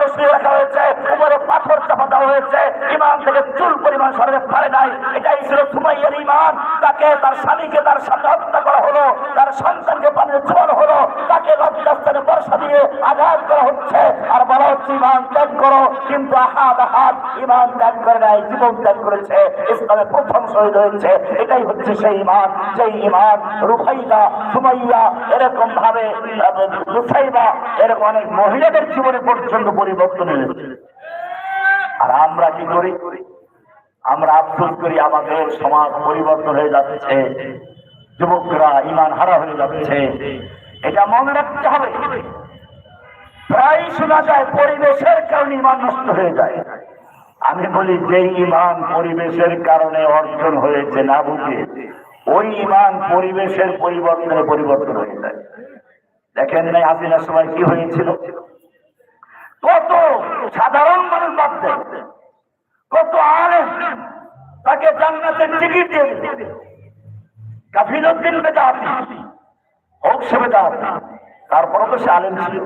হয়েছে হয়েছে থেকে চুল পরিমাণ নাই। এটাই ছিল তাকে তার স্বামীকে তার সামনে হত্যা করা হলো, তার সন্তানকে পানির ছোঁয়ানো হলো তাকে লজ্জাস্থানে বর্ষা দিয়ে আঘাত করা হচ্ছে। আর বলা হচ্ছে, ইমান ত্যাগ করো। কিন্তু আহাদ আহাদ, ইমান ত্যাগ করে নাই, জীবন ত্যাগ করেছে। ইসলামের প্রথম শহীদ হয়েছে। এটাই হচ্ছে সেই ইমান। সেই ইমান রুফাইদা, সুমাইয়া এরকম ভাবে রুফাইদা এরকম অনেক মহিলাদের জীবনে পর্যন্ত পরিবর্তন এনেছে আর আমরা কি করি? আমরা আফসোস করি, আমাদের সমাজ পরিবর্তন হয়ে যাচ্ছে। যুবকরা ইমান হারা হয়ে যাচ্ছে। এটা মনে রাখতে হবে। প্রায় শোনা যায়, পরিবেশের কারণে ইমান নষ্ট হয়ে যায়। আমি বলি যে ইমান পরিবেশের কারণে অর্জন হয়েছে না বুঝে, ওই ইমান পরিবেশের পরিবর্তনে পরিবর্তন হয়ে যায়। দেখেন নাই হাসিনার সময় কি হয়েছিল? কত সাধারণ মানুষ বাদ কত আলেম তাকে জান্নাতের টিকিট দিয়ে দিল। কাফিলুদ্দিন বেদাতি, হোক সে বেদাতি, তারপরও তো সে আলেম ছিল।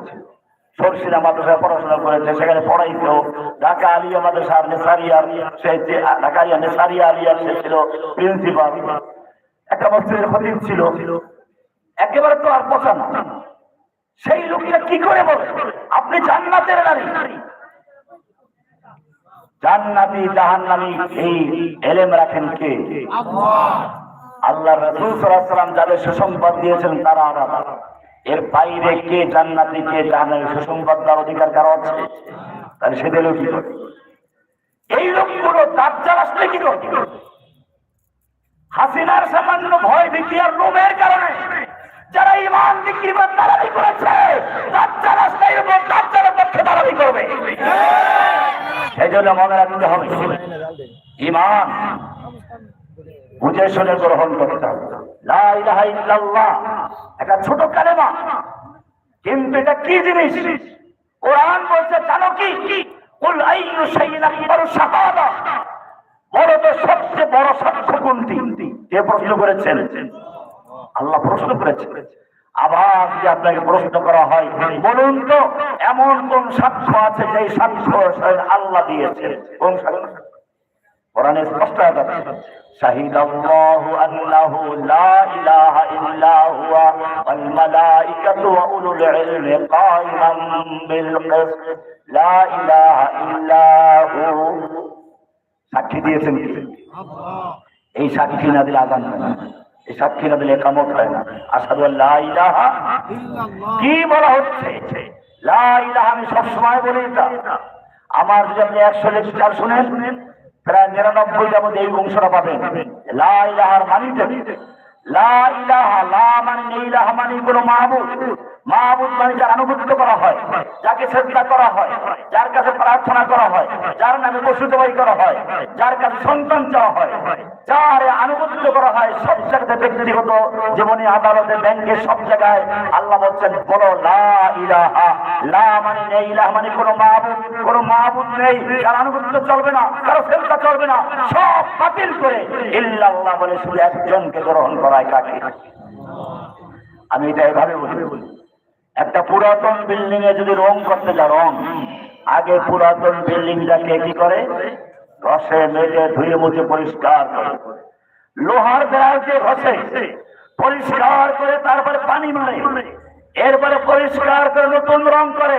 সরসিনা মাদ্রাসায় পড়াশোনা করেছে সেখানে পড়াইতো। ঢাকা আলিয়া মাদ্রাসার নেসারিয়ার সে ঢাকা আলিয়া নেসারিয়া আলিয়ার সে ছিল প্রিন্সিপাল একটা মসজিদের খতিব ছিল। একেবারে তো আর পচা না। সেই লোকটা কি করে বলে? আপনি জান্নাতের নারী। জান্নাতি জাহান্নামি এই এলেম রাখেন কে? আল্লাহ। রসুল সাল্লাম যাদের সুসংবাদ দিয়েছেন তারা আলাদা। এর বাইরে কে জান্নাতি, কে জাহান্নামি সুসংবাদ দেওয়ার অধিকার কারও আছে? তাহলে সে দিলেও কি করে এই লোকগুলো দাজ্জাল আসলে কি করে হাসিনার সামান্য ভয় ভীতি আর লোভের কারণে যারা ইমান বিক্রি করে দালালি করেছে, দাজ্জাল আসলে এরকম দাজ্জালের পক্ষে দালালি করবে। সেই জন্য মনে রাখতে হবে ইমান বুঝে শুনে গ্রহণ করতে হবে। লা ইলাহা ইল্লাল্লাহ। একটা ছোট কালেমা। কিন্তু এটা কি জিনিস? কোরআন বলছে, জানো কি? কুল আইয়ু শাইইন আকবারু শাহাদা। বড় তো সবচেয়ে বড় সাক্ষ্য কোনটি? কে প্রশ্ন করেছেন? আল্লাহ প্রশ্ন করেছেন। আবার যদি আপনাকে প্রশ্ন করা হয়, বলুন তো, এমন কোন সাক্ষ্য আছে যে সাক্ষ্য আল্লাহ দিয়েছে কোন সাক্ষ্য? কোরআনে স্পষ্ট যাচ্ছে শাহিদ আল্লাহু আন্নাহু লা ইলাহা ইল্লা ওয়াল মালাইকাতু ওয়া উলুল ইলমি কাইমান বিল কিসত। লা ইলাহা ইল্লা হু। সাক্ষী দিয়েছেন কি? এই সাক্ষী না দিলে আজান হয় না। এই সাক্ষী না দিলে একামত হয় না। আসাদু আল্লাহ ইলাহা কি বলা হচ্ছে? লা ইলাহা আমি সবসময় বলি এটা আমার যদি আপনি একশো লেকচার শুনেন প্রায় নিরানব্বইটার মধ্যে এই অংশটা পাবেন। লা মানিতে। লা ইলাহা, লা মানে নেই ইলাহা মানে কোনো মাহবুব যার আনুগত্য করা হয়, যাকে করা হয়, যার কাছে প্রার্থনা করা হয়, যার নামে পশু করা হয়, যার কাছে সন্তান চাওয়া হয় আনুগত্য করা হয় সব জায়গাতে ব্যক্তিগত জীবনে আদালতে, ব্যাংকে সব জায়গায় আল্লাহ বলছেন, বলো, লা ইলাহা, লা মানে নেই, ইলাহা মানে কোনো মাহবুব কোনো মাহবুব নেই, যার আনুগত্য চলবে না, কারও চলবে না, সব বাতিল করে ইল্লাল্লাহ বলে শুধু একজনকে গ্রহণ করায় কাকে? আমি এটা এভাবে বলি। একটা পুরাতন বিল্ডিং এ যদি রং করতে যা রং। আগে পুরাতন বিল্ডিংটাকে কি করে? ঘষে, মেজে, ধুয়ে, মুছে, পরিষ্কার করে। লোহার দেওয়ালকে ঘষে, পরিষ্কার করে তারপরে পানি মারে। এরপরে পরিষ্কার করে নতুন রং করে।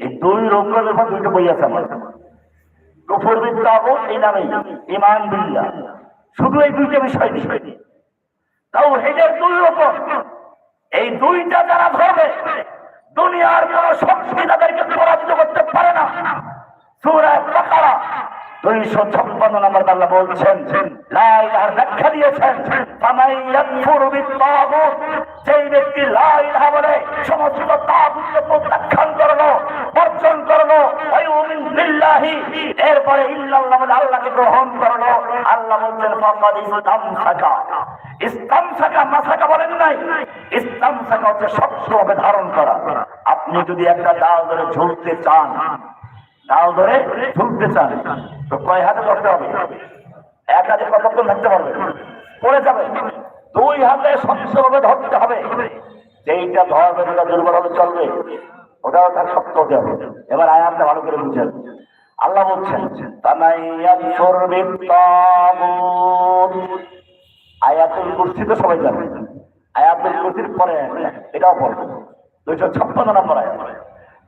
এই দুই রকমের উপর দুইটা বই আছে আমার। কুফর বিদ্যাহ এই নামে ইমান বিল্লা শুধু এই দুইটা বিষয় বিষয় তাওহীদের দুই রকম। এই দুইটা যারা ধরবে, দুনিয়ার কোন শক্তি তাদেরকে পরাজিত করতে পারে না। সুরায় বাকারা। দুইশো ছাপ্পান্ন নম্বর আল্লাহ বলছেন, লা ইলাহার ব্যাখ্যা দিয়েছেন যেই ব্যক্তি বলে, সমস্ত প্রত্যাখ্যান করল, বর্জন করল এরপরে আল্লাহকে গ্রহণ করল। আল্লাহ বলছেন, ফাকাদ ইসলাম ইসলাম সাকা মাসাকা বলেন নাই। ইসলাম হচ্ছে ধারণ করা। আপনি যদি একটা ডাল ধরে ঝুলতে চান ডাল ধরে ঝুলতে চান। তো কয় হাতে ধরতে হবে? এক হাতে কতক্ষণ ধরতে পারবে? পড়ে যাবে। দুই হাতে শক্তভাবে ধরতে হবে। যেইটা ধরবে, সেটা দুর্বল হবে চলবে। ওটাও তার শক্ত হতে হবে। এবার আয়াতটা ভালো করে বুঝেন। আল্লাহ বলছেন আয়াতুল কুরসি তো সবাই জানে। আয়াতুল কুরসির পরে এটাও পড়বে। দুইশো ছাপ্পান্ন নম্বর আয়াত।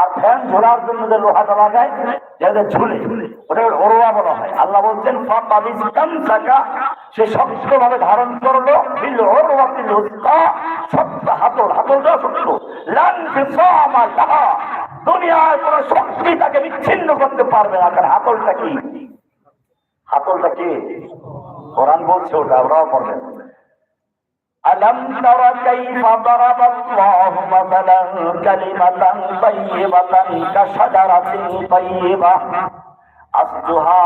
আর ফ্যান ঝোলার জন্য যে লোহাটা লাগায় যেটা ঝুলে, ওটা ওরোয়া বলা হয়। আল্লাহ বলছেন সে শক্তভাবে ধারণ করল শক্ত হাতল, হাতলটা শক্ত লান লাহা। দুনিয়ার কোন শক্তি তাকে বিচ্ছিন্ন করতে পারবে না। কারণ হাতলটা কি? হাতলটা কি? কোরআন বলছে ওটা, ওরাও পড়বেন ألم تر كيف ضرب الله مثلا كلمة طيبة كشجرة طيبة أصلها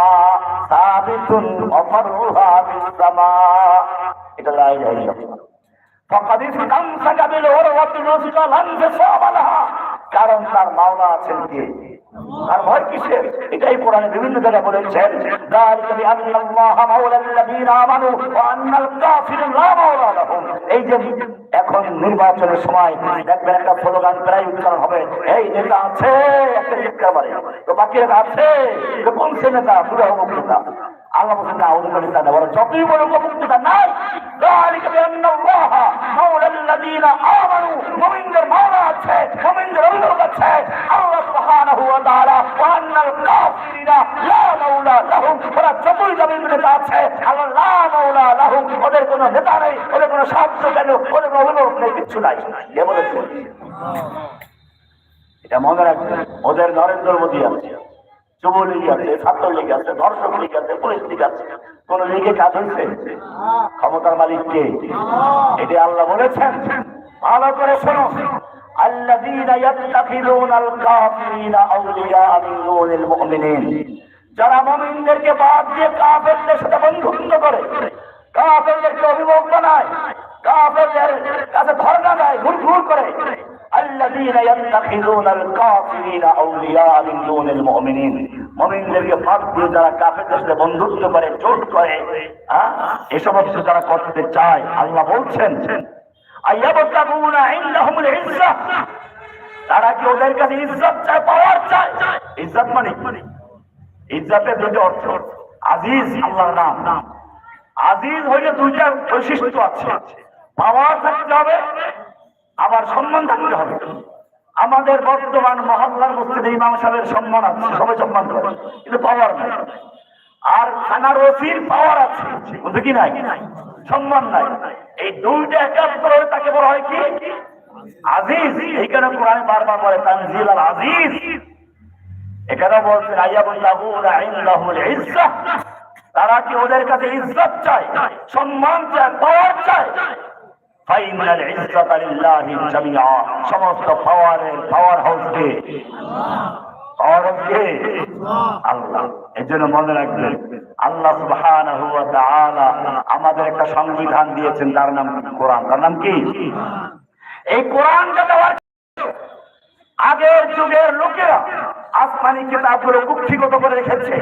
ثابت وفرها في السماء এটা لا إله إلا الله فقد استمسك بالعروة الوثقى لا انفصام لها কারণ তার মাওলা আছেন কে আর ভয় কিসের? এটাই কোরআনে বিভিন্ন জায়গায় বলেছেন এই যে এখন নির্বাচনের সময় দেখবেন একটা স্লোগান প্রায় উচ্চারণ হবে এই নেতা আছে একটা চিৎকার মারে তো বাকি নেতা আছে তো কোন সে নেতা পুরো অমুক নেতা আল্লাহ বলছেন না ওদের নেতা না বড় যতই বড় অমুক নেতা নাই ذلك بأن الله مولى الذين آمنوا মুমিনদের মাওলা আছে মুমিনদের অভিভাবক আছে আল্লাহ সুবহানাহু ওয়া তাআলা ওয়া আন্নাল কাফিরিনা লা মাওলা লাহুম ওরা যতই জমিন নেতা আছে আল্লাহ লা মাওলা লাহুম ওদের কোনো নেতা নেই ওদের কোনো সাহায্য কেন ওদের কোনো অভিভাবক নেই কিচ্ছু নাই কে বলেছে এটা মনে রাখবেন ওদের নরেন্দ্র মোদী আছে যুবলীগ আছে ছাত্রলীগ আছে ধর্ষক লীগ আছে পুলিশ লীগ আছে কোন লীগে কাজ হয়েছে ক্ষমতার মালিক কে এটা আল্লাহ বলেছেন ভালো করে শোনো الذين يتخذون الكافرين أولياء من دون المؤمنين যারা মুমিনদেরকে বাদ দিয়ে কাফেরদের সাথে বন্ধুত্ব করে কাফেরদেরকে অভিভাবক বানায় কাফেরদের কাছে ধর্ণা দেয় ঘুরঘুর করে الذين يتخذون الكافرين أولياء من دون المؤمنين মুমিনদেরকে বাদ দিয়ে যারা কাফেরদের সাথে বন্ধুত্ব করে জোট করে হ্যাঁ এই সমস্ত যারা করতে চায় আল্লাহ বলছেন আইয়াবতাগুনা ইনদাহুমুল ইজ্জাহ তারা কি ওদের কাছে ইজ্জত চায় পাওয়ার চায় ইজ্জত মানে ইজ্জতের দুটো অর্থ আজিজ আল্লাহর নাম আজিজ হইলে দুইটা বৈশিষ্ট্য আছে পাওয়ার থাকতে হবে আবার সম্মান থাকতে হবে। আমাদের বর্তমান মহল্লার মসজিদে ইমাম সাহেবের সম্মান আছে, সবাই সম্মান করে, কিন্তু পাওয়ার নাই। আর থানার ওসির পাওয়ার আছে বুঝে কি নাই? সম্মান নাই। এই দুইটা একাত্তর হলে তাকে বলা হয় কি? আজিজ। এইখানে কোরআন বারবার বলে, তানজিল আল আজিজ। এখানে বলছেন আইয়াবুল্লাহুনা ইনদাহুল ইজ্জাহ তারা কি ওদের কাছে ইজ্জত চায়? সম্মান চায় পাওয়ার চায়। ফাইনাল সমস্ত পাওয়ারের পাওয়ার হাউসকে পাওয়ার হাউসকে আল্লাহ। এর জন্য মনে রাখবেন, আল্লাহ সুবহানাহু ওয়া তাআলা আমাদের একটা সংবিধান দিয়েছেন, তার নাম? কোরআন। তার নাম কি? এই কোরআনটা আগের যুগের লোকেরা আসমানি কিতাবগুলো কুক্ষিগত করে রেখেছে।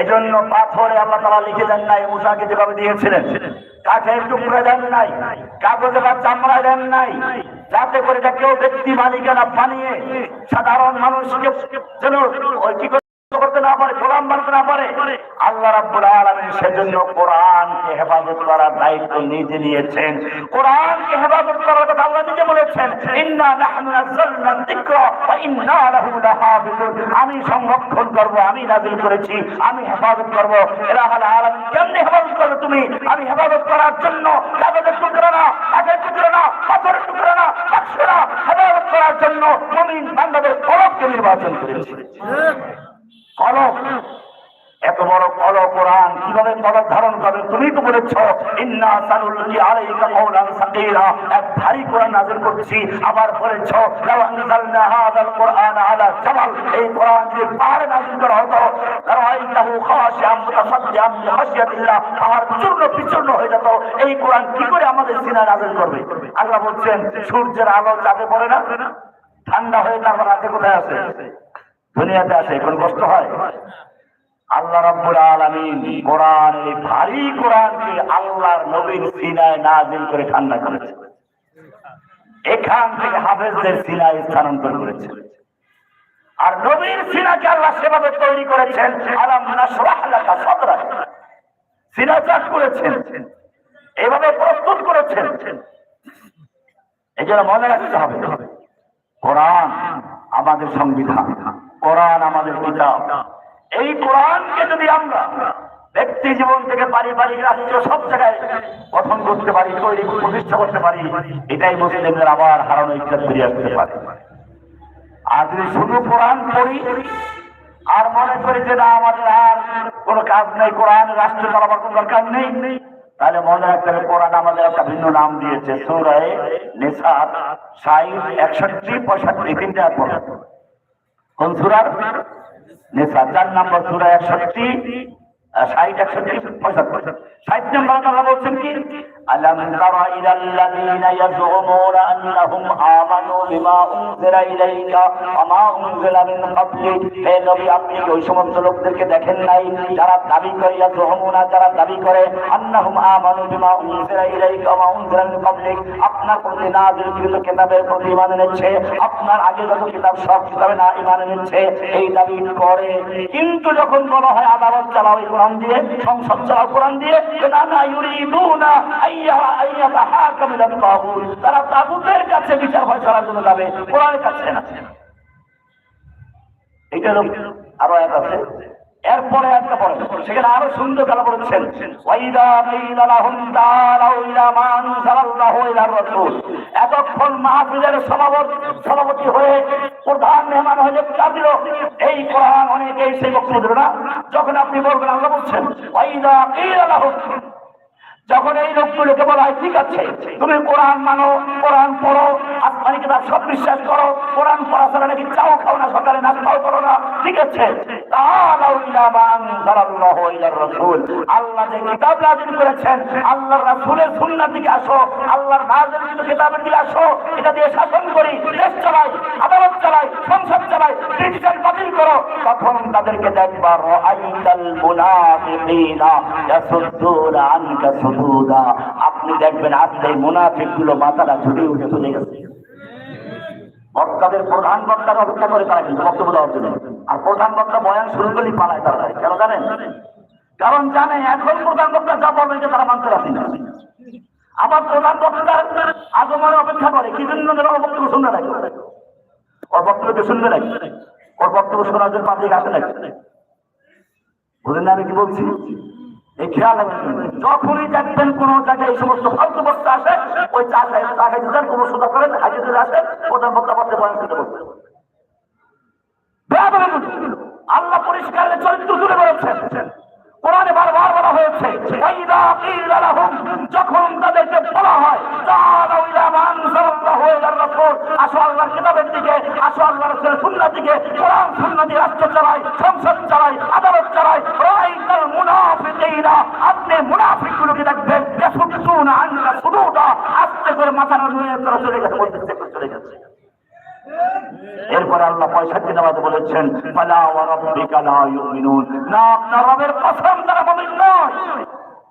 এজন্য পাথরে আল্লাহ তারা লিখে দেন নাই মুসাকে যেভাবে দিয়েছিলেন। কাঠের টুকরে দেন নাই, কাগজে বা চামড়া দেন নাই, যাতে করে এটা কেউ ব্যক্তি মালিকানা বানিয়ে সাধারণ মানুষকে যেন করতে না পারে, গোলাম বানাতে না পারে। আল্লাহ রাব্বুল আলামিন সেজন্য কোরআনকে হেফাজত করার দায়িত্ব নিজে নিয়েছেন। কোরআনকে হেফাজত করার কথা আল্লাহ নিজে বলেছেন, ইন্না নাহনু নাযালনা যিকরা ওয়া ইন্না লাহু লাহাফিজুন। আমি সংরক্ষণ করব, আমি নাযিল করেছি, আমি হেফাজত করব। ইলাহুল আলামিন কেমনে হেফাজত করবে তুমি? আমি হেফাজত করার জন্য কাগজের টুকরো না কাগজের টুকরো না পাথরের টুকরো না বাক্স হেফাজত করার জন্য মুমিন বান্দাদের কলবকে নির্বাচন করেছি। কলক এত বড় কল কোরআন কীভাবে কলক ধারণ করবে তুমি তো বলেছ, ইন্না সাকিরা এক ভারী কোরআন করছি, আবার বলেছ হাযাল কোরআন আলা এই কোরআন যদি পাহাড়ে করা হতো পাহাড় চূর্ণ বিচূর্ণ হয়ে যেত। এই কোরআন কি করে আমাদের সিনায় নাযিল করবে? আল্লাহ বলছেন, সূর্যের আলো চাঁদে পড়ে না, ঠান্ডা হয়ে তারপর রাতে কোথায় আছে? দুনিয়াতে আছে কোন কষ্ট হয়? আল্লাহ রাব্বুল আলামিন কোরআন এই ভারী কোরআনকে আল্লাহর নবীর সিনায় নাজিল করে ঠান্ডা করেছে। এখান থেকে হাফেজদের সিনায় স্থানান্তর করেছে। আর নবীর সিনাকে আল্লাহ সেভাবে তৈরি করেছেন সিনা চাষ করেছেন, এভাবে প্রস্তুত করেছেন। এই জন্য মনে রাখতে হবে, কোরআন আমাদের সংবিধান। কোরআন আমাদের কিতাব। এই কোরআনকে যদি আমরা ব্যক্তি জীবন থেকে পারিবারিক রাষ্ট্র সব জায়গায় গঠন করতে পারি, তৈরি, প্রতিষ্ঠা করতে পারি, এটাই মুসলিমদের আবার হারানো ইচ্ছা ফিরে আসতে পারে। আর যদি শুধু কোরআন পড়ি, আর মনে করি যে না, আমাদের আর কোনো কাজ নেই, কোরআন, রাষ্ট্র চালাবার কোনো দরকার নেই, তাহলে মনে রাখতে হবে কোরআন আমাদের একটা ভিন্ন নাম দিয়েছে। সুরায় নিসার ষাট একষট্টি পঁয়ষট্টি তিনটা পড়া কোন সুরার? নেশা। চার নম্বর সুরা একষট্টি। ষাট একষট্টি পঁয়ষট্টি ষাট নম্বর আল্লাহ বলছেন কি ألم تر إلى الذين يزعمون أنهم آمنوا بما أنزل إليك وما أنزل من قبلك হে নবী আপনি কি ওই সমস্ত লোকদেরকে দেখেন নাই যারা দাবি করে ইয়াজুমুনা যারা দাবি করে আন্নাহুম আমানু বিমা উনজিলা ইলাইকা ওয়া মা উনজিলা মিন ক্বাবলিক আপনার প্রতি নাযিলকৃত কিতাবের প্রতি ঈমান এনেছে আপনার আগে যত কিতাব সব কিতাবে না ঈমান এনেছে এই দাবি করে কিন্তু যখন বলা হয় আদালত চালাও এই কোরআন দিয়ে, সংসদ চাও কোরআন দিয়ে না না, ইউরিদুনা আইয়া আইয়া তাহাকাম ইলা তাগুত। তারা তাগুতের কাছে বিচার ফয়সালার জন্য যাবে। কোরআনের কাছে না। এটা আরও এক আছে। এরপরে আজকে পড়েন। সেখানে আরও সুন্দর ইলা রাসূল। এতক্ষণ মাহফিলের সভাপতি হয়ে প্রধান মেহমান হয়ে দিল, এই কোরআন অনেকেই সেই বক্তব্য দিল না। যখন আপনি বলবেন, আল্লাহ বলছেন, ওয়াইদা যখন এই লোকগুলোকে বলা হয়, ঠিক আছে, তুমি কোরআন মানো, কোরআন পড়ো আসমানি কিতাব সব বিশ্বাস করো, কোরআন পড়া ছাড়া নাকি চাও খাও না, সকালে না খাও করো না? ঠিক আছে। আল্লাহ যে কিতাব নাযিল করেছেন, আল্লাহর রাসূলের সুন্নাহ থেকে আসো, আল্লাহর কিতাবের দিকে আসো, এটা দিয়ে শাসন করি, দেশ চালাই, আদালত চালাই, সংসদ চালাই বাতিল করো। তখন তাদেরকে দেখবা, রাআইতাল মুনাফিকিনা আনকা সুদুদা আপনি দেখবেন আজকে মুনাফিকগুলো মাথাটা ঝুলে উঠে চলে গেছে। বক্তাদের প্রধান বক্তার অপেক্ষা করে তারা কিন্তু বক্তব্য দেওয়ার জন্য। আর প্রধান বক্তা বয়ান শুরু পালায় তারা। কেন জানেন? কারণ জানে, এখন প্রধান বক্তা যা বলবেন যে তারা মানতে না। আমার প্রধান বক্তা আগমনে অপেক্ষা করে, কি জন্য ওর বক্তব্য শুনতে লাগে ওর বক্তব্য শুনতে লাগে ওর বক্তব্য শোনার জন্য পাবলিক আসে নাকি? আমি কি বলছি? এই খেয়াল যখনই দেখবেন কোন জায়গায় এই সমস্ত ফালতু বক্তা আসে, ওই চা খাইতে যান, কোনো সুদা করেন হাজির আসে প্রধান বক্তা পত্রে বয়ান করতে বলতে আল্লাহ পরিষ্কার চরিত্র তুলে বেরোচ্ছেন কোরআনে বারবার বলা হয়েছে যখন তাদেরকে বলা হয় আসো দিকে আসো আল্লাহর রাসূলের সুন্নাহ দিকে কোরআন সুন্নাহ দিয়ে রাষ্ট্র চালাই সংসদ চালাই আদালত চালাই রাআইতাল মুনাফিকিনা। আপনি মুনাফিকগুলোকে দেখবেন, ইয়াসুদ্দুনা আনকা সুদুদা। আস্তে করে মাথা নুয়ে চলে গেছে চলে গেছে। এরপর আল্লাহ পঁয়ষট্টি নামাজে বলেছেন ফালা ওয়া রাব্বিকা ইউমিনুন। না আপনার রবের কসম, তারা মুমিন নয়।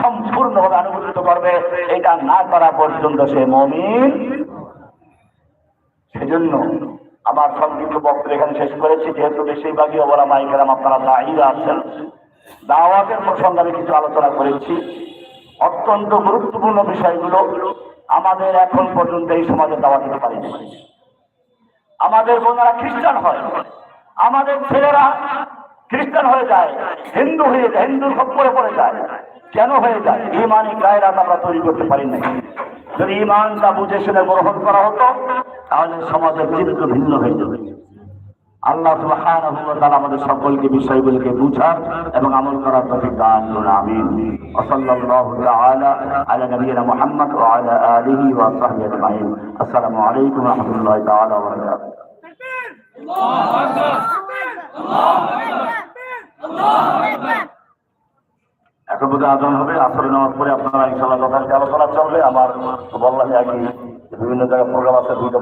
সম্পূর্ণভাবে আনুগত্য করবে। এটা না করা পর্যন্ত সে মমিন। সেজন্য আমার সংক্ষিপ্ত বক্তব্য এখানে শেষ করেছি। যেহেতু বেশিরভাগই ওরা মাইকেরাম আপনারা দায়ীরা আছেন, দাওয়াতের প্রসঙ্গে আমি কিছু আলোচনা করেছি। অত্যন্ত গুরুত্বপূর্ণ বিষয়গুলো আমাদের এখন পর্যন্ত এই সমাজে দাওয়া দিতে পারিনি। আমাদের বোনেরা খ্রিস্টান হয়, আমাদের ছেলেরা খ্রিস্টান হয়ে যায়, হিন্দু হয়ে যায় হিন্দুর খপ্পরে পড়ে যায়। কেন হয়ে যায়? ইমানি গায়রাত আমরা তৈরি করতে পারি না যদি ইমানটা বুঝে শুনে গ্রহণ করা হতো, তাহলে সমাজের চিত্র ভিন্ন হয়ে যাবে আল্লাহ তাআলা আমাদের সকলকে বিষয়গুলোকে বুঝার এবং আমল করার তৌফিক দান করুন, আমিন। আসসালামু আলাইকুম ওয়া এখন বোধহয় আজান হবে, আসরে নামাজ পরে আপনারা ইনশাল্লাহ কথা আলোচনা চলবে। আমার বললাম আগে, বিভিন্ন জায়গায় প্রোগ্রাম আছে, দুইটা